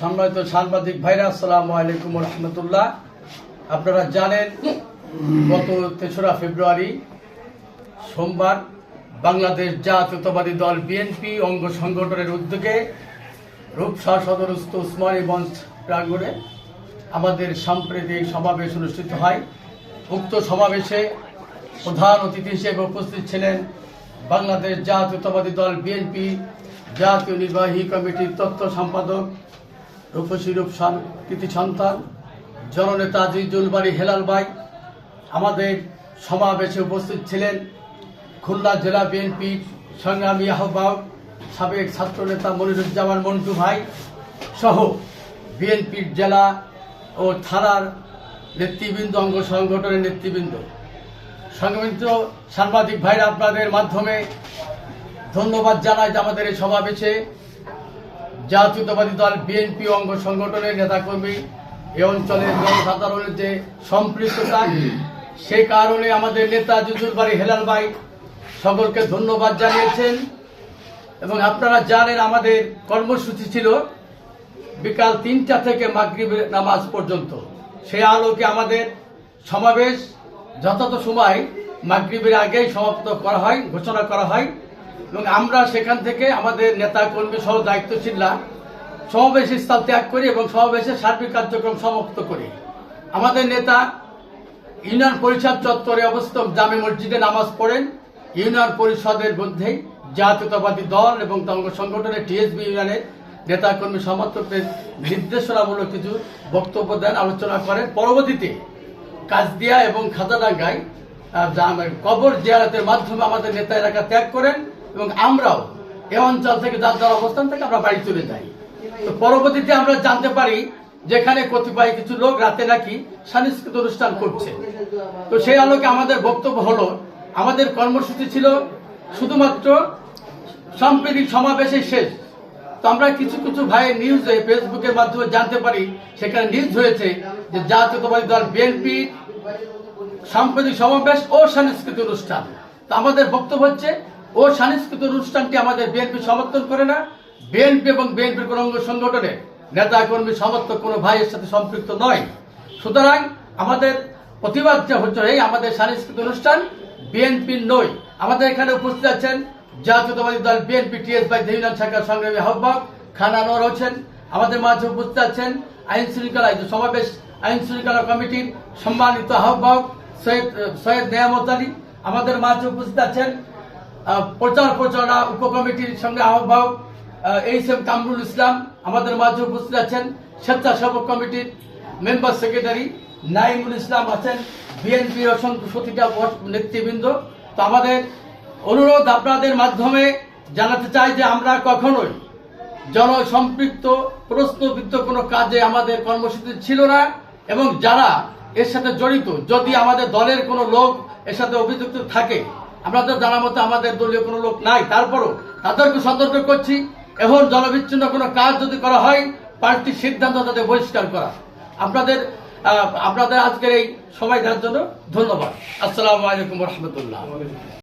সম্মানিত সাংবাদিক ভাইরা, আসসালামু আলাইকুম রহমতুল্লাহ। আপনারা জানেন, গত তেসরা ফেব্রুয়ারি, সোমবার বাংলাদেশ জাতীয়তাবাদী দল বিএনপি অঙ্গ সংগঠনের উদ্যোগে রূপসা সদরস্থ উসমানী মঞ্চ প্রাঙ্গণে আমাদের সাম্প্রতিক সমাবেশ অনুষ্ঠিত হয়। উক্ত সমাবেশে প্রধান অতিথি হিসেবে উপস্থিত ছিলেন বাংলাদেশ জাতীয়তাবাদী দল বিএনপি জাতীয় নির্বাহী কমিটির তথ্য সম্পাদক রূপসী রূপসান কৃতি সন্তান, জননেতা আজিজুল বাড়ি হেলাল ভাই, আমাদের সমাবেশে উপস্থিত ছিলেন খুলনা জেলা বিএনপির সংগ্রামী আহ্বায়ক সাবেক ছাত্রনেতা মনিরুজ্জামান মন্টু ভাই সহ বিএনপির জেলা ও থানার নেতৃবৃন্দ, অঙ্গ সংগঠনের নেতৃবৃন্দ। সংগঠিত সাংবাদিক ভাইরা আপনাদের মাধ্যমে ধন্যবাদ জানাই যে আমাদের এই সমাবেশে জাতীয়তাবাদী দল, বিএনপি অঙ্গ সংগঠনের নেতাকর্মী এ অঞ্চলের জনসাধারণের যে সম্পৃক্ততা, সে কারণে আমাদের নেতা জুজুর বাড়ি হেলাল ভাই সকলকে ধন্যবাদ জানিয়েছেন। এবং আপনারা জানেন আমাদের কর্মসূচি ছিল বিকাল তিনটা থেকে মাগরিবের নামাজ পর্যন্ত। সেই আলোকে আমাদের সমাবেশ যথাযথ সময় মাগরিবের আগেই সমাপ্ত করা হয়, ঘোষণা করা হয়। এবং আমরা সেখান থেকে আমাদের নেতা কর্মী সহ দায়িত্বশীলরা সমাবেশ স্থল ত্যাগ করি এবং সমাবেশের সার্বিক কার্যক্রম সমাপ্ত করি। আমাদের নেতা ইউনিয়ন পরিষদ চত্বরে অবস্থিত জামে মসজিদে নামাজ পড়েন। ইউনিয়ন পরিষদের মধ্যেই জাতীয়তাবাদী দল এবং তঙ্গ সংগঠনের টিএসবি ইউনিয়নের নেতাকর্মী সমর্থকদের নির্দেশনামূলক কিছু বক্তব্য দেন আলোচনা করেন। পরবর্তীতে কাজদিয়া এবং খাতাডাঙ্গায় আহ, কবর জিয়ারতের মাধ্যমে আমাদের নেতা এলাকা ত্যাগ করেন। এবং আমরাও এ অঞ্চল থেকে যার যার অবস্থান থেকে আমরা বাড়ি চলে যাই। তো পরবর্তীতে আমরা জানতে পারি যেখানে কতিপয় কিছু লোক রাতে নাকি সাংস্কৃতিক অনুষ্ঠান করছে। তো সেই আলোকে আমাদের বক্তব্য হলো, আমাদের কর্মসূচি ছিল শুধুমাত্র সাম্প্রতিক সমাবেশে শেষ। তো আমরা কিছু কিছু ভাইয়ের নিউজে ফেসবুকের মাধ্যমে জানতে পারি, সেখানে নিউজ হয়েছে যে জাতীয়তাবাদী দল বিএনপি সাম্প্রতিক সমাবেশ ও সাংস্কৃতিক অনুষ্ঠান। তো আমাদের বক্তব্য হচ্ছে ও সাংস্কৃতিক অনুষ্ঠানটি আমাদের বিএনপি সমর্থন করে না। বিএনপি এবং বিএনপির কোন অঙ্গ সংগঠনে নেতা কর্মী সমর্থক কোনো ভাইয়ের সাথে সম্পৃক্ত নয়। সুতরাং আমাদের প্রতিবাদ যে হচ্ছে এই আমাদের সাংস্কৃতিক অনুষ্ঠান বিএনপির নয়। আমাদের এখানে উপস্থিত আছেন জাতীয়তাবাদী দল বিএনপি টিএস বাই ইউনিয়ন শাখার সংগ্রামী আহ্বায়ক খান আনোয়ার হোসেন। আমাদের মাঝে উপস্থিত আছেন আইন শৃঙ্খলা সমাবেশ আইন শৃঙ্খলা কমিটির সম্মানিত আহ্বায়ক সৈয়দ সৈয়দ নেয়ামত আলী। আমাদের মাঝে উপস্থিত আছেন প্রচার প্রচারণা উপকমিটির সঙ্গে আহ্বায়ক এইচ এম কামরুল ইসলাম, আমাদের মাঝে উপস্থিত আছেন স্বেচ্ছাসেবক কমিটির মেম্বার সেক্রেটারি নাইমুল ইসলাম আছেন, বিএনপি অসংখ্য বস- নেতৃবৃন্দ। তো আমাদের অনুরোধ আপনাদের মাধ্যমে জানাতে চাই যে আমরা কখনোই জনসম্পৃক্ত, প্রশ্নবিদ্ধ কোনো কাজে আমাদের কর্মসূচি ছিল না এবং যারা এর সাথে জড়িত, যদি আমাদের দলের কোনো লোক এর সাথে অভিযুক্ত থাকে আমরা তো জানার মতো আমাদের দলীয় কোনো লোক নাই। তারপরও তাদেরকে সতর্ক করছি। এখন জনবিচ্ছিন্ন কোনো কাজ যদি করা হয় পার্টির সিদ্ধান্ত তাদের বহিষ্কার করা। আপনাদের আপনাদের আজকের এই সময় দেওয়ার জন্য ধন্যবাদ। আসসালামু আলাইকুম রহমতুল্লাহ।